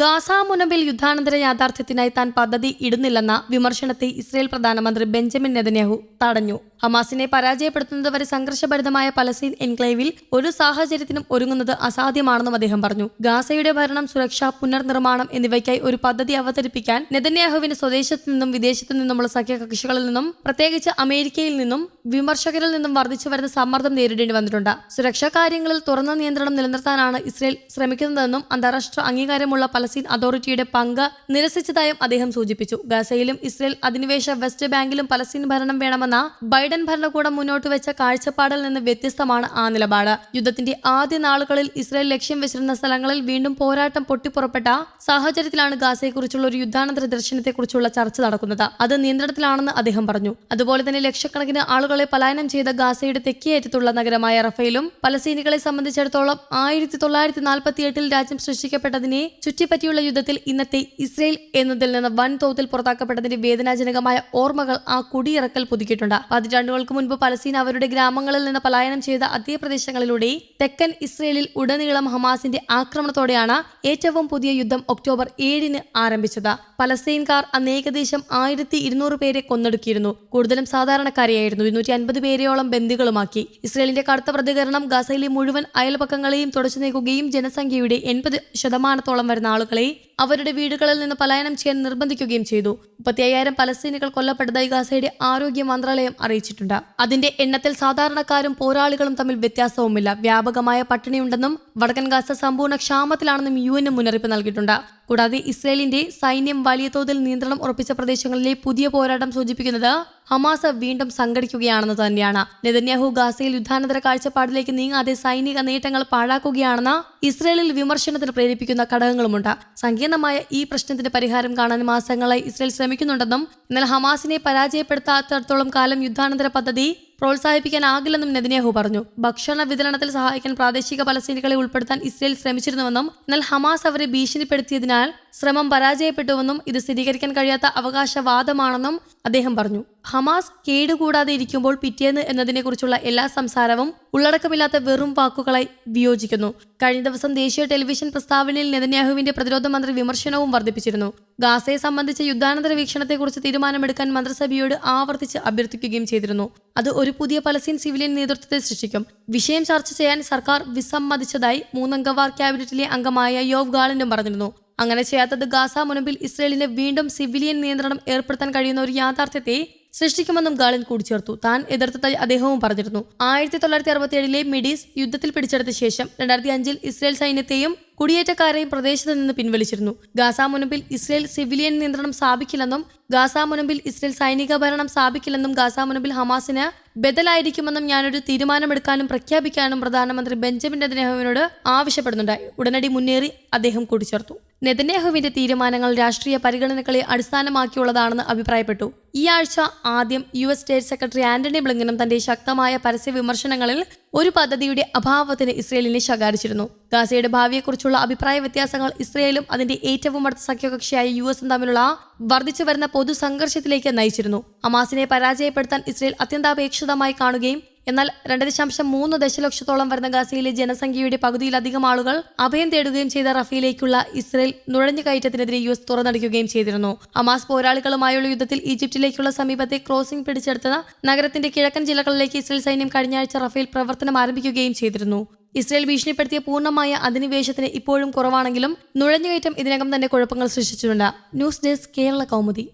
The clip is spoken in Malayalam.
ഗാസ യുദ്ധാനന്തര യാഥാർത്ഥ്യത്തിനായി താൻ പദ്ധതി ഇടുന്നില്ലെന്ന വിമർശനത്തെ ഇസ്രയേൽ പ്രധാനമന്ത്രി ബെഞ്ചമിൻ നെതന്യാഹു തടഞ്ഞു. ഹമാസിനെ പരാജയപ്പെടുത്തുന്നതുവരെ സംഘർഷഭരിതമായ പലസ്തീൻ എൻക്ലേവിൽ ഒരു സാഹചര്യത്തിനും ഒരുങ്ങുന്നത് അസാധ്യമാണെന്നും അദ്ദേഹം പറഞ്ഞു. ഗാസയുടെ ഭരണം സുരക്ഷ പുനർനിർമ്മാണം എന്നിവയ്ക്കായി ഒരു പദ്ധതി അവതരിപ്പിക്കാൻ നെതന്യാഹുവിന് സ്വദേശത്തു നിന്നും വിദേശത്തു നിന്നുമുള്ള സഖ്യകക്ഷികളിൽ നിന്നും പ്രത്യേകിച്ച് അമേരിക്കയിൽ നിന്നും വിമർശകരിൽ നിന്നും വർദ്ധിച്ചു വരുന്ന സമ്മർദ്ദം നേരിടേണ്ടി വന്നിട്ടുണ്ട്. സുരക്ഷാ കാര്യങ്ങളിൽ തുറന്ന നിയന്ത്രണം നിലനിർത്താനാണ് ഇസ്രയേൽ ശ്രമിക്കുന്നതെന്നും അന്താരാഷ്ട്ര അംഗീകാരമുള്ള പലസ്തീൻ അതോറിറ്റിയുടെ പങ്ക് നിരസിച്ചതായും അദ്ദേഹം സൂചിപ്പിച്ചു. ഗാസയിലും ഇസ്രയേൽ അധിനിവേശ വെസ്റ്റ് ബാങ്കിലും പലസ്തീൻ ഭരണം വേണമെന്ന ബൈഡൻ ഭരണകൂടം മുന്നോട്ട് വെച്ച കാഴ്ചപ്പാടിൽ നിന്ന് വ്യത്യസ്തമാണ് ആ നിലപാട്. യുദ്ധത്തിന്റെ ആദ്യ നാളുകളിൽ ഇസ്രായേൽ ലക്ഷ്യം വെച്ചിരുന്ന സ്ഥലങ്ങളിൽ വീണ്ടും പോരാട്ടം പൊട്ടിപ്പുറപ്പെട്ട സാഹചര്യത്തിലാണ് ഗാസയെക്കുറിച്ചുള്ള ഒരു യുദ്ധാനന്തര ദർശനത്തെക്കുറിച്ചുള്ള ചർച്ച നടക്കുന്നത്. അത് നിയന്ത്രണത്തിലാണെന്ന് അദ്ദേഹം പറഞ്ഞു. അതുപോലെ തന്നെ ലക്ഷക്കണക്കിന് ആളുകളെ പലായനം ചെയ്ത ഗാസയുടെ തെക്കേയറ്റത്തുള്ള നഗരമായ റഫേലും പലസ്തീനികളെ സംബന്ധിച്ചിടത്തോളം ആയിരത്തി തൊള്ളായിരത്തി നാൽപ്പത്തി എട്ടിൽ രാജ്യം സൃഷ്ടിക്കപ്പെട്ടതിനെ ചുറ്റിപ്പറ്റിയുള്ള യുദ്ധത്തിൽ ഇന്നത്തെ ഇസ്രയേൽ എന്നതിൽ നിന്ന് വൻതോതിൽ പുറത്താക്കപ്പെട്ടതിന്റെ വേദനാജനകമായ ഓർമ്മകൾ ആ കുടിയിറക്കൽ പുതുക്കിയിട്ടുണ്ട്. പതിറ്റാണ്ടുകൾക്ക് മുൻപ് പലസ്തീൻ അവരുടെ ഗ്രാമങ്ങളിൽ നിന്ന് പലായനം ചെയ്ത അതേ പ്രദേശങ്ങളിലൂടെ തെക്കൻ ഇസ്രയേലിൽ ഉടനീളം ഹമാസിന്റെ ആക്രമണത്തോടെയാണ് ഏറ്റവും പുതിയ യുദ്ധം ഒക്ടോബർ ഏഴിന് ആരംഭിച്ചത്. പലസ്തീൻകാർ അന്ന് ഏകദേശം ആയിരത്തി ഇരുന്നൂറ് പേരെ കൊന്നൊടുക്കിയിരുന്നു. കൂടുതലും സാധാരണക്കാരെയായിരുന്നു. ഇരുന്നൂറ്റി അൻപത് പേരെയോളം ബന്ദികളുമാക്കി. ഇസ്രയേലിന്റെ കടുത്ത പ്രതികരണം ഗാസയിലെ മുഴുവൻ അയൽപക്കങ്ങളെയും തുടച്ചു നീക്കുകയും ജനസംഖ്യയുടെ എൺപത് ശതമാനത്തോളം വരുന്ന ആളുകളെ അവരുടെ വീടുകളിൽ നിന്ന് പലായനം ചെയ്യാൻ നിർബന്ധിക്കുകയും ചെയ്തു. മുപ്പത്തി അയ്യായിരം പലസ്തീനികൾ കൊല്ലപ്പെട്ടതായി ഗാസയുടെ ആരോഗ്യ മന്ത്രാലയം അറിയിച്ചിട്ടുണ്ട്. അതിന്റെ എണ്ണത്തിൽ സാധാരണക്കാരും പോരാളികളും തമ്മിൽ വ്യത്യാസവുമില്ല. വ്യാപകമായ പട്ടിണിയുണ്ടെന്നും വടക്കൻ ഗാസ സമ്പൂർണ ക്ഷാമത്തിലാണെന്നും യു എൻ മുന്നറിയിപ്പ് നൽകിയിട്ടുണ്ട്. കൂടാതെ ഇസ്രയേലിന്റെ സൈന്യം വലിയ തോതിൽ നിയന്ത്രണം ഉറപ്പിച്ച പ്രദേശങ്ങളിലെ പുതിയ പോരാട്ടം സൂചിപ്പിക്കുന്നത് ഹമാസ് വീണ്ടും സംഘടിക്കുകയാണെന്ന് തന്നെയാണ്. നെതന്യാഹു ഗാസയിൽ യുദ്ധാനന്തര കാഴ്ചപ്പാടിലേക്ക് നീങ്ങാതെ സൈനിക നേട്ടങ്ങൾ പാഴാക്കുകയാണെന്ന് ഇസ്രയേലിൽ വിമർശനത്തിന് പ്രേരിപ്പിക്കുന്ന ഘടകങ്ങളുമുണ്ട്. സങ്കീർണമായ ഈ പ്രശ്നത്തിന്റെ പരിഹാരം കാണാൻ മാസങ്ങളായി ഇസ്രയേൽ ശ്രമിക്കുന്നുണ്ടെന്നും എന്നാൽ ഹമാസിനെ പരാജയപ്പെടുത്താത്തിടത്തോളം കാലം യുദ്ധാനന്തര പദ്ധതി പ്രോത്സാഹിപ്പിക്കാനാകില്ലെന്നും നെതന്യാഹു പറഞ്ഞു. ഭക്ഷണ വിതരണത്തിൽ സഹായിക്കാൻ പ്രാദേശിക പലസ്തീനികളെ ഉൾപ്പെടുത്താൻ ഇസ്രയേൽ ശ്രമിച്ചിരുന്നുവെന്നും എന്നാൽ ഹമാസ് അവരെ ഭീഷണിപ്പെടുത്തിയതിനാൽ ശ്രമം പരാജയപ്പെട്ടുവെന്നും ഇത് സ്ഥിരീകരിക്കാൻ കഴിയാത്ത അവകാശവാദമാണെന്നും അദ്ദേഹം പറഞ്ഞു. ഹമാസ് കേടുകൂടാതെ ഇരിക്കുമ്പോൾ പിറ്റേന്ന് എന്നതിനെക്കുറിച്ചുള്ള എല്ലാ സംസാരവും ഉള്ളടക്കമില്ലാത്ത വെറും വാക്കുകളായി വിയോജിക്കുന്നു. കഴിഞ്ഞ ദിവസം ദേശീയ ടെലിവിഷൻ പ്രസ്താവനയിൽ നെതന്യാഹുവിന്റെ പ്രതിരോധ മന്ത്രി വിമർശനവും വർദ്ധിപ്പിച്ചിരുന്നു. ഗാസയെ സംബന്ധിച്ച യുദ്ധാനന്തര വീക്ഷണത്തെക്കുറിച്ച് തീരുമാനമെടുക്കാൻ മന്ത്രിസഭയോട് ആവർത്തിച്ച് അഭ്യർത്ഥിക്കുകയും ചെയ്തിരുന്നു. അത് ഒരു പുതിയ പലസ്തീൻ സിവിലിയൻ നേതൃത്വത്തെ സൃഷ്ടിക്കും. വിഷയം ചർച്ച ചെയ്യാൻ സർക്കാർ വിസമ്മതിച്ചതായി മൂന്നംഗവാർ ക്യാബിനറ്റിലെ അംഗമായ യോവ് ഗാളിനും പറഞ്ഞിരുന്നു. അങ്ങനെ ചെയ്യാത്തത് ഗാസ മുനമ്പിൽ ഇസ്രയേലിന് വീണ്ടും സിവിലിയൻ നിയന്ത്രണം ഏർപ്പെടുത്താൻ കഴിയുന്ന ഒരു യാഥാർത്ഥ്യത്തെ സൃഷ്ടിക്കുമെന്നും ഗാളിൻ കൂടിച്ചേർത്തു. താൻ എതിർത്തതായി അദ്ദേഹവും പറഞ്ഞിരുന്നു. ആയിരത്തി തൊള്ളായിരത്തി അറുപത്തിയേഴിലെ മിഡീസ് യുദ്ധത്തിൽ പിടിച്ചെടുത്ത ശേഷം രണ്ടായിരത്തി അഞ്ചിൽ ഇസ്രയേൽ സൈന്യത്തെയും കുടിയേറ്റക്കാരെയും പ്രദേശത്ത് നിന്ന് പിൻവലിച്ചിരുന്നു. ഗാസ മുനമ്പിൽ ഇസ്രയേൽ സിവിലിയൻ നിയന്ത്രണം സ്ഥാപിക്കില്ലെന്നും ഗാസ മുനമ്പിൽ ഇസ്രയേൽ സൈനിക ഭരണം സ്ഥാപിക്കില്ലെന്നും ഗാസ മുനമ്പിൽ ഹമാസിന് ബദലായിരിക്കുമെന്നും ഞാനൊരു തീരുമാനമെടുക്കാനും പ്രഖ്യാപിക്കാനും പ്രധാനമന്ത്രി ബെഞ്ചമിൻ നെതന്യാഹുവിനോട് ആവശ്യപ്പെടുന്നുണ്ടായി. ഉടനടി മുന്നേറി അദ്ദേഹം കൂട്ടിച്ചേർത്തു നെതന്യാഹുവിന്റെ തീരുമാനങ്ങൾ രാഷ്ട്രീയ പരിഗണനകളെ അടിസ്ഥാനമാക്കിയുള്ളതാണെന്ന് അഭിപ്രായപ്പെട്ടു. ഈ ആഴ്ച ആദ്യം U S state secretary Antony ബ്ലിങ്കനും തന്റെ ശക്തമായ പരസ്യ വിമർശനങ്ങളിൽ ഒരു പദ്ധതിയുടെ അഭാവത്തിന് ഇസ്രയേലിനെ ശകാരിച്ചിരുന്നു. ഗാസയുടെ ഭാവിയെക്കുറിച്ചുള്ള അഭിപ്രായ വ്യത്യാസങ്ങൾ ഇസ്രയേലും അതിന്റെ ഏറ്റവും അടുത്ത സഖ്യകക്ഷിയായ യു എസും തമ്മിലുള്ള വർദ്ധിച്ചു വരുന്ന പൊതുസംഘർഷത്തിലേക്ക് നയിച്ചിരുന്നു. അമാസിനെ പരാജയപ്പെടുത്താൻ ഇസ്രയേൽ അത്യന്താപേക്ഷിതമായി കാണുകയും എന്നാൽ രണ്ട് ദശാംശം മൂന്ന് ദശലക്ഷത്തോളം വരുന്ന ഗാസയിലെ ജനസംഖ്യയുടെ പകുതിയിലധികം ആളുകൾ അഭയം തേടുകയും ചെയ്ത റഫയിലേക്കുള്ള ഇസ്രയേൽ നുഴഞ്ഞുകയറ്റത്തിനെതിരെ യു എസ് തുറന്നടിക്കുകയും ചെയ്തിരുന്നു. ഹമാസ് പോരാളികളുമായുള്ള യുദ്ധത്തിൽ ഈജിപ്തിലേക്കുള്ള സമീപത്തെ ക്രോസിംഗ് പിടിച്ചെടുത്ത നഗരത്തിന്റെ കിഴക്കൻ ജില്ലകളിലേക്ക് ഇസ്രയേൽ സൈന്യം കഴിഞ്ഞ ആഴ്ച റഫേൽ പ്രവർത്തനം ആരംഭിക്കുകയും ചെയ്തിരുന്നു. ഇസ്രയേൽ ഭീഷണിപ്പെടുത്തിയ പൂർണമായ അധിനിവേശത്തിന് ഇപ്പോഴും കുറവാണെങ്കിലും നുഴഞ്ഞുകയറ്റം ഇതിനകം തന്നെ കുഴപ്പങ്ങൾ സൃഷ്ടിച്ചിട്ടുണ്ട്. News desk Kerala Kaumudi.